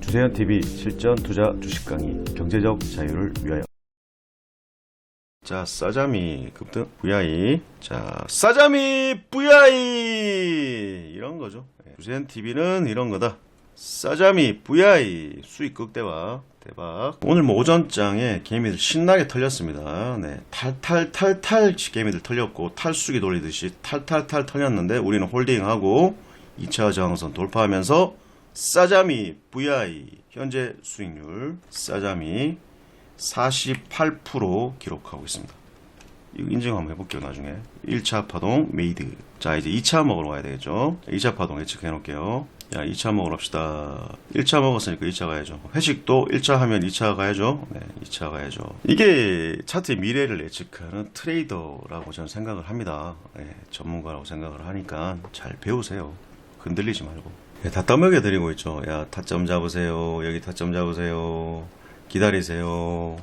주세현 TV 실전 투자 주식 강의 경제적 자유를 위하여. 자, 싸자미 급등 VI. 자, 싸자미 VI 이런 거죠. 예, 주세현 TV는 이런 거다. 싸자미 VI 수익 극대화 대박. 오늘 뭐 오전장에 개미들 신나게 털렸습니다. 네, 탈탈탈탈 개미들 털렸고 탈수기 돌리듯이 탈탈탈 털렸는데 우리는 홀딩하고 2차 저항선 돌파하면서 싸자미 VI 현재 수익률 싸자미 48% 기록하고 있습니다. 이거 인증 한번 해볼게요, 나중에. 1차 파동, 메이드. 자, 이제 2차 먹으러 가야 되겠죠? 2차 파동 예측해 놓을게요. 야, 2차 먹으러 갑시다. 1차 먹었으니까 2차 가야죠. 회식도 1차 하면 2차 가야죠? 네, 2차 가야죠. 이게 차트의 미래를 예측하는 트레이더라고 저는 생각을 합니다. 네, 전문가라고 생각을 하니까 잘 배우세요. 흔들리지 말고. 네, 다 떠먹여 드리고 있죠. 야, 타점 잡으세요. 여기 타점 잡으세요. 기다리세요.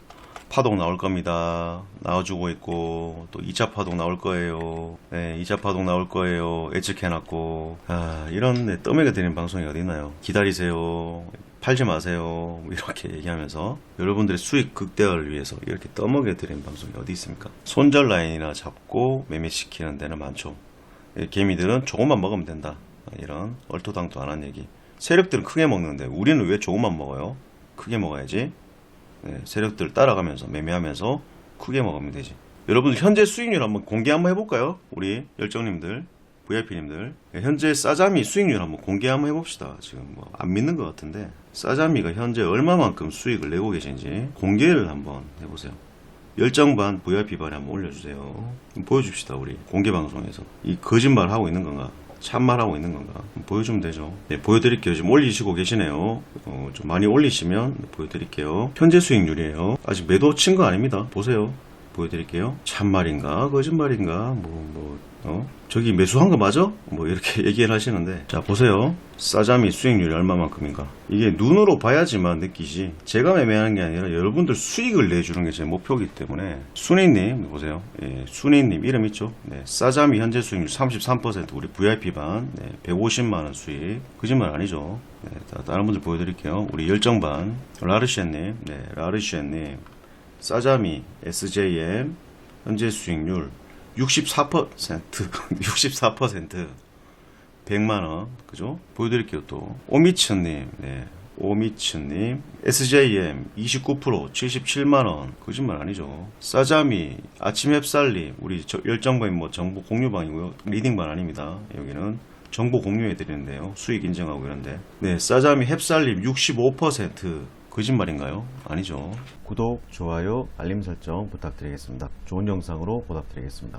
파동 나올 겁니다. 나와주고 있고, 또 2차 파동 나올 거예요. 네, 2차 파동 나올 거예요. 예측해놨고, 아, 이런 네, 떠먹여 드리는 방송이 어디 있나요? 기다리세요. 팔지 마세요. 뭐 이렇게 얘기하면서 여러분들의 수익 극대화를 위해서 이렇게 떠먹여 드리는 방송이 어디 있습니까? 손절 라인이나 잡고 매매시키는 데는 많죠. 예, 개미들은 조금만 먹으면 된다. 이런 얼토당토 안한 얘기. 세력들은 크게 먹는데 우리는 왜 조금만 먹어요? 크게 먹어야지. 네, 세력들 따라가면서 매매하면서 크게 먹으면 되지. 여러분들 현재 수익률 한번 공개 한번 해볼까요? 우리 열정님들, VIP님들. 현재 싸자미 수익률 한번 공개 한번 해봅시다. 지금 뭐 안 믿는 것 같은데 싸자미가 현재 얼마만큼 수익을 내고 계신지 공개를 한번 해보세요. 열정반 VIP반에 한번 올려주세요. 좀 보여줍시다 우리 공개 방송에서 이 거짓말 하고 있는 건가? 참말 하고 있는 건가? 보여주면 되죠. 네, 보여드릴게요. 지금 올리시고 계시네요. 어, 좀 많이 올리시면 보여드릴게요. 현재 수익률이에요. 아직 매도 친 거 아닙니다. 보세요. 보여드릴게요. 참말인가? 거짓말인가? 뭐, 뭐, 어? 저기 매수한 거 맞아? 뭐, 이렇게 얘기를 하시는데. 자, 보세요. 싸자미 수익률이 얼마만큼인가. 이게 눈으로 봐야지만 느끼지. 제가 매매하는 게 아니라 여러분들 수익을 내주는 게 제 목표이기 때문에. 순이님, 보세요. 예, 순이님 이름 있죠? 네, 싸자미 현재 수익률 33% 우리 VIP반. 네, 150만원 수익. 거짓말 아니죠. 네, 자, 다른 분들 보여드릴게요. 우리 열정반. 라르시엔님. 네, 라르시엔님. 싸자미 SJM 현재 수익률 64% 64% 100만 원. 그죠? 보여드릴게요 또. 오미츠님. 네. 오미츠님. SJM 29% 77만 원. 거짓말 아니죠. 싸자미 아침 햅쌀님. 우리 저 열정방이 뭐 정보 공유방이고요. 리딩방 아닙니다. 여기는 정보 공유해 드리는데요. 수익 인정하고 이런데. 네 싸자미 햅쌀님 65% 거짓말인가요? 아니죠. 구독, 좋아요, 알림 설정 부탁드리겠습니다. 좋은 영상으로 보답드리겠습니다.